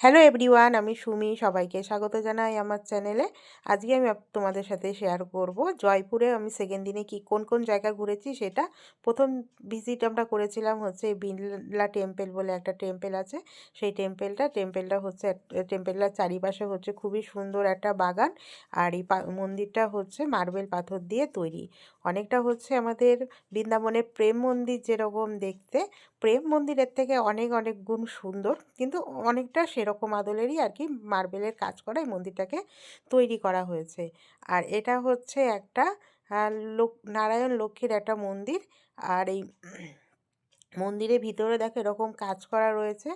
Hello everyone, আমি সুমি, সবাইকে স্বাগত জানাই আমার চ্যানেলে। আজকে আমি তোমাদের সাথে শেয়ার করব জয়পুরে আমি সেকেন্ড দিনে কি, কোন কোন জায়গা ঘুরেছি সেটা। প্রথম ভিজিট আমরা করেছিলাম হচ্ছে বিড়লা টেম্পেল বলে একটা টেম্পেল আছে। সেই টেম্পেলটা টেম্পেলটা হচ্ছে টেম্পেলটার চারিপাশে হচ্ছে খুবই সুন্দর একটা বাগান। আর এই মন্দিরটা হচ্ছে মার্বেল পাথর দিয়ে তৈরি। অনেকটা হচ্ছে আমাদের বৃন্দাবনের প্রেম মন্দির যেরকম দেখতে প্রেম মন্দিরের থেকে অনেক অনেক গুণ সুন্দর। কিন্তু অনেকটা সেরকম আদলেরই আর কি মার্বেলের কাজ করা এই মন্দিরটাকে তৈরি করা হয়েছে। আর এটা হচ্ছে একটা লোক, নারায়ণ লক্ষ্মীর একটা মন্দির। আর এই মন্দিরের ভিতরে দেখো এরকম কাজ করা রয়েছে।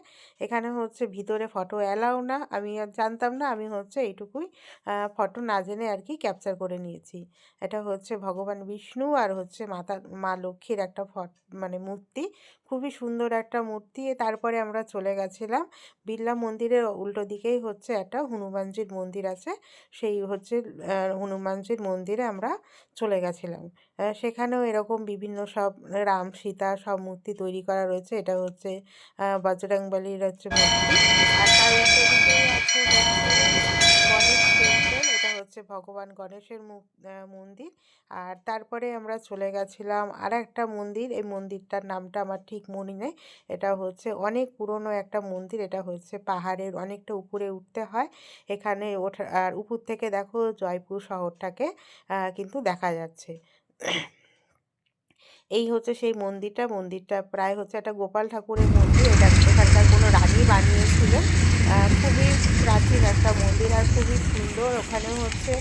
এখানে হচ্ছে ভিতরে ফটো অ্যালাউ না, আমি আর জানতাম না, আমি হচ্ছে এইটুকুই ফটো না জেনে আর কি ক্যাপচার করে নিয়েছি। এটা হচ্ছে ভগবান বিষ্ণু আর হচ্ছে মাতা, মা লক্ষ্মীর একটা ফট মানে মূর্তি। খুবই সুন্দর একটা মূর্তি। তারপরে আমরা চলে গেছিলাম বিড়লা মন্দিরের উল্টো দিকেই হচ্ছে একটা হনুমানজির মন্দির আছে। সেই হচ্ছে হনুমানজির মন্দিরে আমরা চলে গেছিলাম। সেখানেও এরকম বিভিন্ন সব রাম সীতা সব মূর্তি তৈরি করা রয়েছে। এটা হচ্ছে বজরংবলীর হচ্ছে হচ্ছে ভগবান গণেশের মন্দির। আর তারপরে আমরা চলে গেছিলাম আর একটা মন্দির। এই মন্দিরটার নামটা আমার ঠিক মনে নেই। এটা হচ্ছে অনেক পুরনো একটা মন্দির। এটা হচ্ছে পাহাড়ের, অনেকটা উপরে উঠতে হয়। এখানে ওঠা, আর উপর থেকে দেখো জয়পুর শহরটাকে কিন্তু দেখা যাচ্ছে। এই হচ্ছে সেই মন্দিরটা। মন্দিরটা প্রায় হচ্ছে একটা গোপাল ঠাকুরের মন্দির। এটা এখানকার কোনো রানী বানিয়েছিলেন। খুবই প্রাচীন একটা মন্দির আর খুবই সুন্দর ওখানে হচ্ছে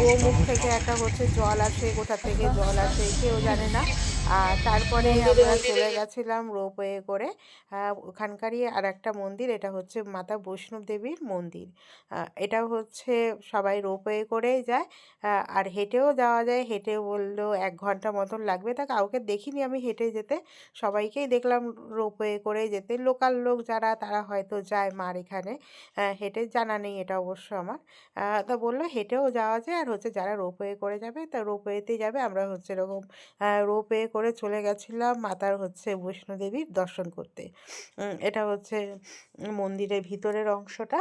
গোমুখ থেকে একটা হচ্ছে জল আসে কোথা থেকে জল আসে কেউ জানে না। আর তারপরে আমরা চলে গেছিলাম রোপওয়ে করে ওখানকারই আর একটা মন্দির এটা হচ্ছে মাতা বৈষ্ণব দেবীর মন্দির। এটা হচ্ছে সবাই রোপওয়ে করেই যায় আর হেঁটেও যাওয়া যায় হেঁটে বলল এক ঘণ্টা মতন লাগবে। তা কাউকে দেখিনি আমি হেঁটে যেতে সবাইকেই দেখলাম রোপওয়ে করে যেতে। লোকাল লোক যারা তারা হয়তো যায় মার এখানে। হেঁটে জানা নেই এটা অবশ্য আমার। তা বলল হেঁটেও যাওয়া যায় আর হচ্ছে যারা রোপওয়ে করে যাবে, তা রোপওয়েতেই যাবে। আমরা হচ্ছে এরকম রোপওয়ে করে চলে গেছিলাম মাতার হচ্ছে বৈষ্ণোদেবীর দর্শন করতে। এটা হচ্ছে মন্দিরের ভিতরের অংশটা।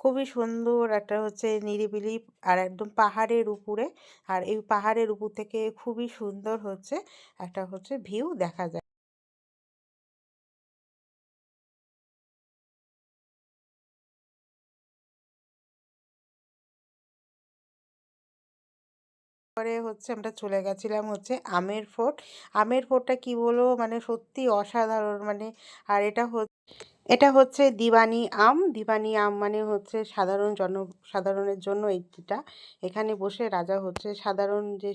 খুবই সুন্দর একটা হচ্ছে নিরিবিলি আর একদম পাহাড়ের উপরে। আর এই পাহাড়ের উপর থেকে খুবই সুন্দর হচ্ছে একটা হচ্ছে ভিউ দেখা যায়। পরে হচ্ছে আমরা চলে গেছিলাম হচ্ছে আমের ফোর্ট আমের ফোর্টটা কি বলব? মানে সত্যি অসাধারণ মানে আর এটা এটা হচ্ছে দিবানি আম। দিবানি আম মানে হচ্ছে সাধারণ জন, সাধারণের জন্য এইটা। এখানে বসে রাজা হচ্ছে সাধারণ যে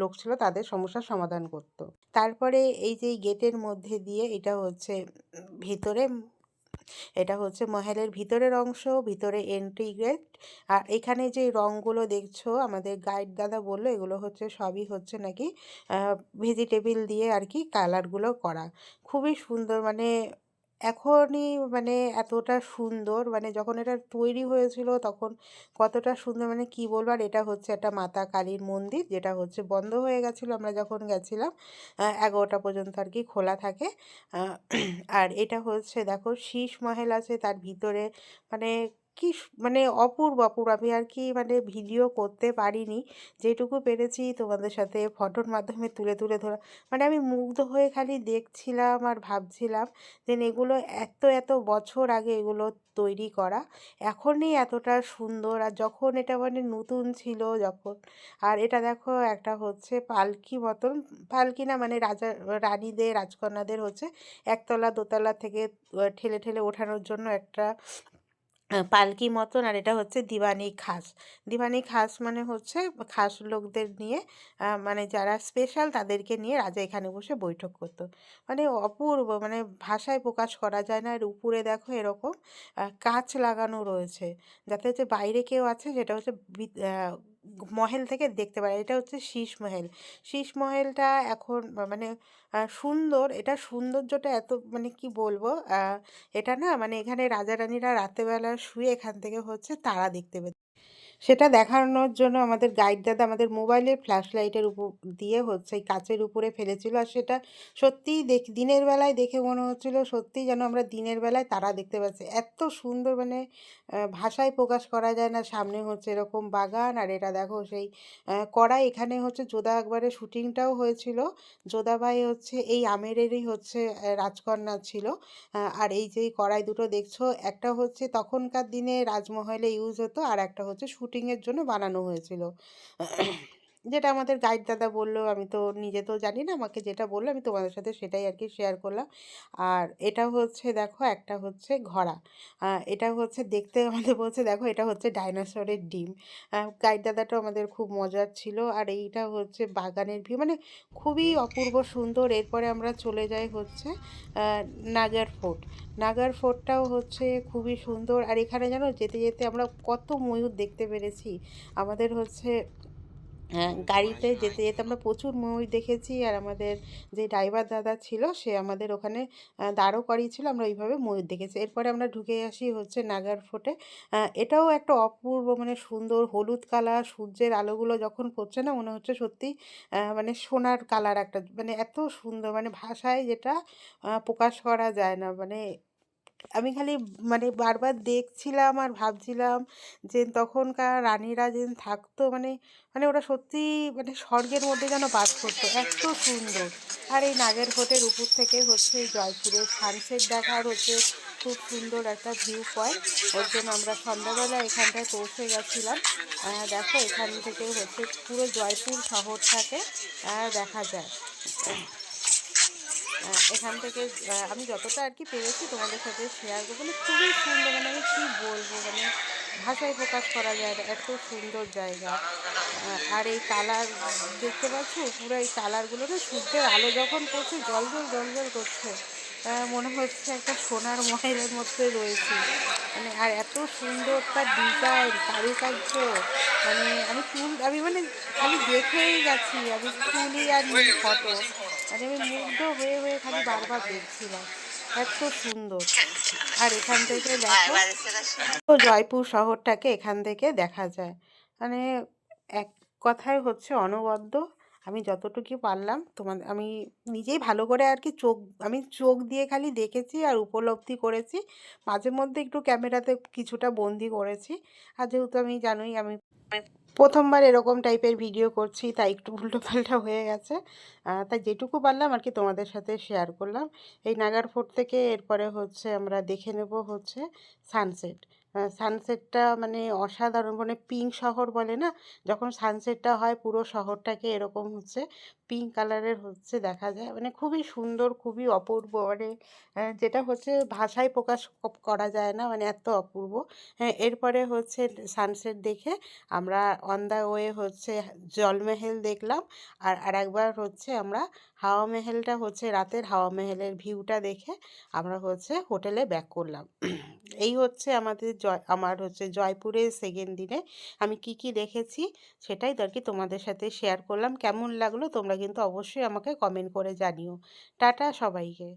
লোক ছিল তাদের সমস্যার সমাধান করত। তারপরে এই যে গেটের মধ্যে দিয়ে এটা হচ্ছে ভিতরে এটা হচ্ছে মহলের ভিতরের অংশ, ভিতরে এন্ট্রি গেট আর এখানে যে রঙগুলো দেখছ, আমাদের গাইড দাদা বলল এগুলো হচ্ছে সবই হচ্ছে নাকি ভেজিটেবিল দিয়ে আর কি কালারগুলো করা। খুবই সুন্দর মানে এখনই মানে এতটা সুন্দর মানে যখন এটা তৈরি হয়েছিল তখন কতটা সুন্দর মানে কি বলব? আর এটা হচ্ছে একটা মাতা কালীর মন্দির, যেটা হচ্ছে বন্ধ হয়ে গেছিল। আমরা যখন গেছিলাম এগারোটা পর্যন্ত আর কি খোলা থাকে। আর এটা হচ্ছে, দেখো, শীষ মহেল আছে, তার ভিতরে মানে কি মানে অপূর্ব অপূর্ব। আমি আর কি মানে ভিডিও করতে পারিনি। যেটুকু পেরেছি তোমাদের সাথে ফটোর মাধ্যমে তুলে তুলে ধরা। মানে আমি মুগ্ধ হয়ে খালি দেখছিলাম আর ভাবছিলাম যে এগুলো এত এত বছর আগে এগুলো তৈরি করা। এখনই এতটা সুন্দর। আর যখন এটা মানে নতুন ছিল যখন, আর এটা দেখো একটা হচ্ছে পালকি মতন। পালকি না মানে রাজা, রানীদের, রাজকন্যাদের হচ্ছে একতলা, দোতলা থেকে ঠেলে ঠেলে ওঠানোর জন্য একটা পালকি মতন আর এটা হচ্ছে দিবানি খাস। দিবানি খাস মানে হচ্ছে খাস লোকদের নিয়ে মানে যারা স্পেশাল তাদেরকে নিয়ে রাজা এখানে বসে বৈঠক করত। মানে অপূর্ব মানে ভাষায় প্রকাশ করা যায় না এর উপরে দেখো এরকম কাচ লাগানো রয়েছে। যাতে হচ্ছে বাইরে কেউ আছে যেটা হচ্ছে মহল থেকে দেখতে পারে। এটা হচ্ছে শীষ মহেল। শীষ মহেলটা এখন মানে সুন্দর। এটা সৌন্দর্যটা এত মানে কি বলব এটা না মানে এখানে রাজা রানীরা রাতেরবেলা শুয়ে এখান থেকে হচ্ছে তারা দেখতে পেত। সেটা দেখানোর জন্য আমাদের গাইড দাদা আমাদের মোবাইলের ফ্ল্যাশ লাইটের উপর দিয়ে হচ্ছে কাচের উপরে ফেলেছিল। আর সেটা সত্যিই দেখ, দিনের বেলায় দেখে মনে হচ্ছিল সত্যিই যেন আমরা দিনের বেলায় তারা দেখতে পাচ্ছি। এত সুন্দর মানে ভাষায় প্রকাশ করা যায় না। সামনে হচ্ছে এরকম বাগান আর এটা দেখো সেই কড়াই, এখানে হচ্ছে যোদা আকবরের শুটিংটাও হয়েছিল। যোধা ভাই হচ্ছে, এই আমেরেরই হচ্ছে রাজকন্যা ছিল। আর এই যে কড়াই দুটো দেখছ, একটা হচ্ছে তখনকার দিনে রাজমহলে ইউজ হতো আর একটা হচ্ছে শুটিংয়ের জন্য বানানো হয়েছিল। যেটা আমাদের গাইড দাদা বলল, আমি তো নিজে তো জানি না, আমাকে যেটা বলল, আমি তোমাদের সাথে সেটাই আর কি শেয়ার করলাম। আর এটা হচ্ছে দেখো, একটা হচ্ছে ঘোড়া। এটা হচ্ছে দেখতে আমাদের বলছে, দেখো, এটা হচ্ছে ডাইনোসরের ডিম। গাইড দাদাটাও আমাদের খুব মজার ছিল। আর এইটা হচ্ছে বাগানের ভিউ মানে খুবই অপূর্ব সুন্দর। এরপরে আমরা চলে যাই হচ্ছে নাগার ফোর্ট নাগার ফোর্টটাও হচ্ছে খুবই সুন্দর। আর এখানে যেন যেতে যেতে আমরা কত ময়ূর দেখতে পেরেছি। আমাদের হচ্ছে গাড়িতে যেতে যেতে আমরা প্রচুর ময়ূর দেখেছি আর আমাদের যে ড্রাইভার দাদা ছিল সে আমাদের ওখানে দাঁড়ও করিয়েছিল আমরা ওইভাবে ময়ূর দেখেছি। এরপরে আমরা ঢুকে আসি হচ্ছে নাগার ফোর্টে। এটাও একটা অপূর্ব মানে সুন্দর হলুদ কালার সূর্যের আলোগুলো যখন পড়ছে না মনে হচ্ছে সত্যি মানে সোনার কালার একটা মানে এত সুন্দর মানে ভাষায় যেটা প্রকাশ করা যায় না মানে আমি খালি মানে বারবার দেখছিলাম আর ভাবছিলাম যে তখনকার রানীরা যে থাকতো মানে মানে ওরা সত্যিই মানে স্বর্গের মধ্যে যেন বাস করতো। এত সুন্দর। আর এই নাগেরকোটের উপর থেকে হচ্ছে জয়পুরের সানসেট দেখার হচ্ছে খুব সুন্দর একটা ভিউ পয়েন্ট ওর জন্য আমরা সন্ধ্যাবেলা এখানটায় পৌঁছে গেছিলাম। দেখো এখান থেকে হচ্ছে পুরো জয়পুর শহরটাকে দেখা যায়। এখান থেকে আমি যতটা আর কি পেরেছি তোমাদের সাথে শেয়ার করব। মানে খুবই সুন্দর মানে আমি কী বলব মানে ভাষায় প্রকাশ করা যায় না, এত সুন্দর জায়গা। আর এই কালার দেখতে পাচ্ছ, পুরো এই কালারগুলো না সূর্যের আলো যখন পড়ছে, জল জল জল জল করছে। মনে হচ্ছে একটা সোনার মহলের মধ্যে রয়েছে। মানে আর এত সুন্দর তার ডিজাইন কারুকার্য। মানে আমি তুল, আমি মানে আমি দেখেই গেছি আমি তুলি আর ফটো। মানে আমি মুগ্ধ হয়ে হয়ে খালি বারবার দেখছিলাম। এত সুন্দর। আর এখান থেকে দেখো জয়পুর শহরটাকে এখান থেকে দেখা যায়। মানে এক কথায় হচ্ছে অনবদ্য। আমি যতটুকু পারলাম, তোমার আমি নিজেই ভালো করে আর কি চোখ, আমি চোখ দিয়ে খালি দেখেছি আর উপলব্ধি করেছি। মাঝে মধ্যে একটু ক্যামেরাতে কিছুটা বন্দি করেছি। আর যেহেতু আমি জানোই আমি প্রথমবার এরকম টাইপের ভিডিও করছি, তাই একটু উল্টোপাল্টা হয়ে গেছে। তাই যেটুকু পারলাম আর কি তোমাদের সাথে শেয়ার করলাম। এই নাগার ফোর্ট থেকে এরপরে হচ্ছে আমরা দেখে নেব হচ্ছে সানসেট সানসেটটা মানে অসাধারণ মানে পিঙ্ক শহর বলে না? যখন সানসেটটা হয় পুরো শহরটাকে এরকম হচ্ছে পিঙ্ক কালারের হচ্ছে দেখা যায়। মানে খুবই সুন্দর, খুবই অপূর্ব। মানে যেটা হচ্ছে ভাষায় প্রকাশ করা যায় না মানে এত অপূর্ব। হ্যাঁ এরপরে হচ্ছে সানসেট দেখে আমরা অন দ্য ওয়ে হচ্ছে জলমহল দেখলাম। আর আরেকবার হচ্ছে আমরা হাওয়া মহলটা হচ্ছে রাতের হাওয়া মহলের ভিউটা দেখে আমরা হচ্ছে হোটেলে ব্যাক করলাম। এই হচ্ছে আমাদের জয়, আমার হচ্ছে জয়পুরের সেকেন্ড দিনে আমি কি কি দেখেছি সেটাই আর কি তোমাদের সাথে শেয়ার করলাম। কেমন লাগল তোমরা কিন্তু অবশ্যই আমাকে কমেন্ট করে জানিও। টাটা সবাইকে।